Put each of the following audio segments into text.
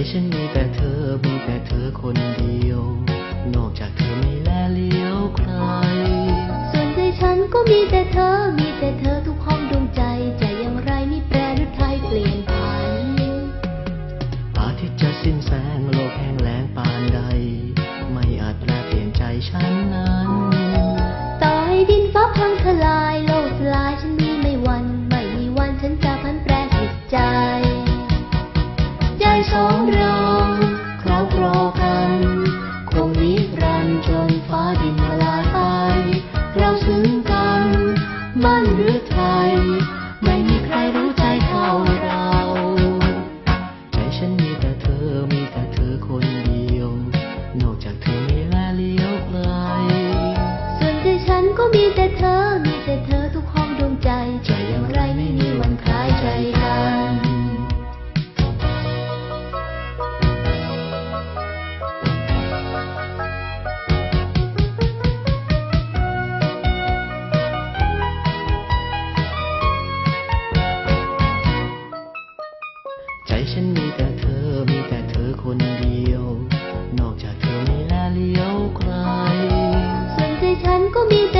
ใจฉันมีแต่เธอ มีแต่เธอคนเดียว นอกจากเธอไม่แลเลี้ยวใคร ส่วนใจฉันก็มีแต่เธอ มีแต่เธอทุกห้องดวงใจ ใจอย่างไรไม่แปรหรือไทยเปลี่ยนไปนอาทิตย์จะสิ้นแสงล ก็มีแต่เธอ มีแต่เธอทุกห้องดวงใจจะอย่างไรไม่มีวันคล้ายใจกันใจฉันมีแต่เธอ มีแต่เธอคนเดียว นอกจากเธอไม่แลเลียวใคร ส่วนใจฉันก็มีแต่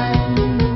time.